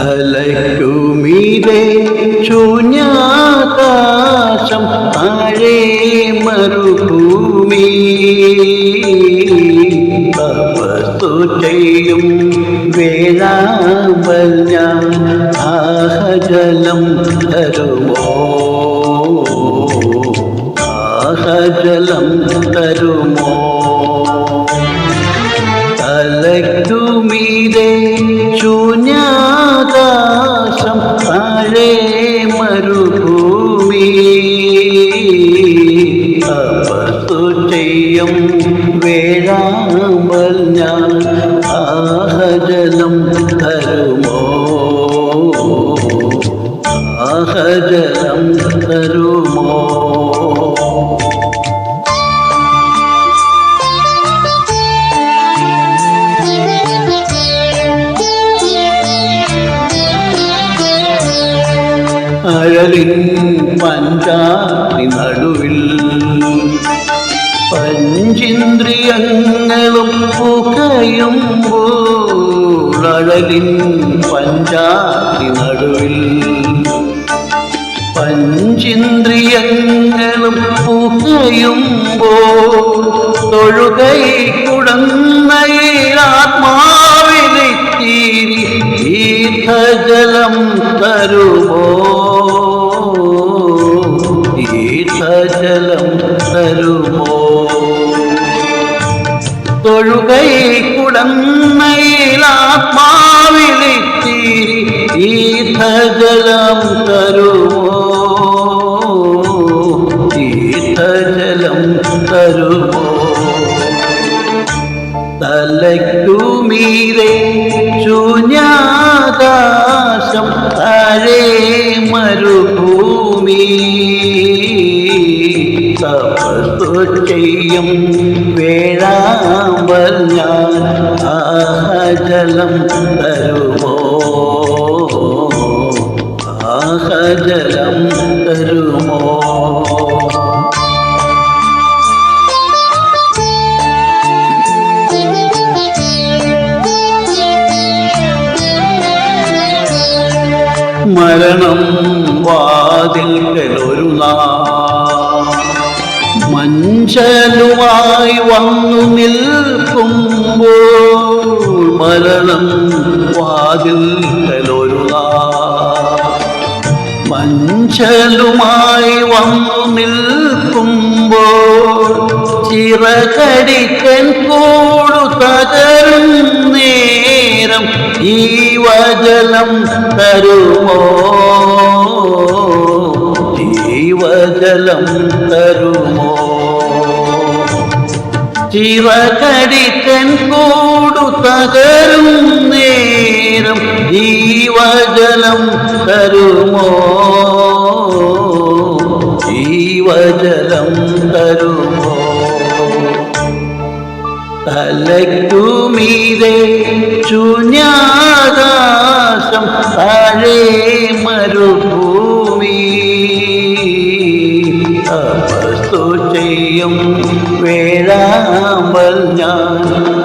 തലയ്ക്കുമീതെ ശൂന്യാകാശം താഴെ മരുഭൂമി. തപസ്സു ചെയ്യും വേളാമ്പൽ ഞാൻ ആഹജലം തരുമോ? ആഹജലം തരുമോ? തലയ്ക്കുമീതെ ശൂന്യാകാശം തപസ്സു ചെയ്യും വേഴാമ്പൽ ഞാൻ. ആഹജലം തരുമോ? ആഹജലം തരുമോ? അഴലിൻ പഞ്ചാതി നടുവിൽ പഞ്ചിന്ദ്രിയങ്ങളും പുകയുമ്പോൾ അഴലിൻ പഞ്ചാതി നടുവിൽ. പഞ്ചിന്ദ്രിയങ്ങളും പുകയുമ്പോൾ തൊഴുകൈ കുടന്നയിലാത്മാവിലെത്തീരി തരുമോ? തലയ്ക്കുമീരെ ശൂന്യാകാശം തരേ മരുഭൂമി. തപസ്സു ചെയ്യും വേഴാമ്പൽ ആഹജലം തരുമോ? ആഹജലം മരണം വാതിൽക്കലൊരു നാ. മഞ്ചലുമായി വന്നു നിൽക്കുമ്പോൾ മരണം വാതിൽ ഒരു മഞ്ചലുമായി വന്നു നിൽക്കുമ്പോൾ ചിറകടിക്കൻ കൂടു തകരും നേരം വചനം തരുമോ? ജീവജലം തരുമോ? ചിറകടിക്കൻ കൂടു തകരും നേരം ജീവജലം തരുമോ? ജീവജലം തരുമോ? തലയ്ക്കുമീതെ ശൂന്യാകാശം താഴെ മരുഭൂമി. തപസ്സു ചെയ്യും വേഴാമ്പൽ ഞാൻ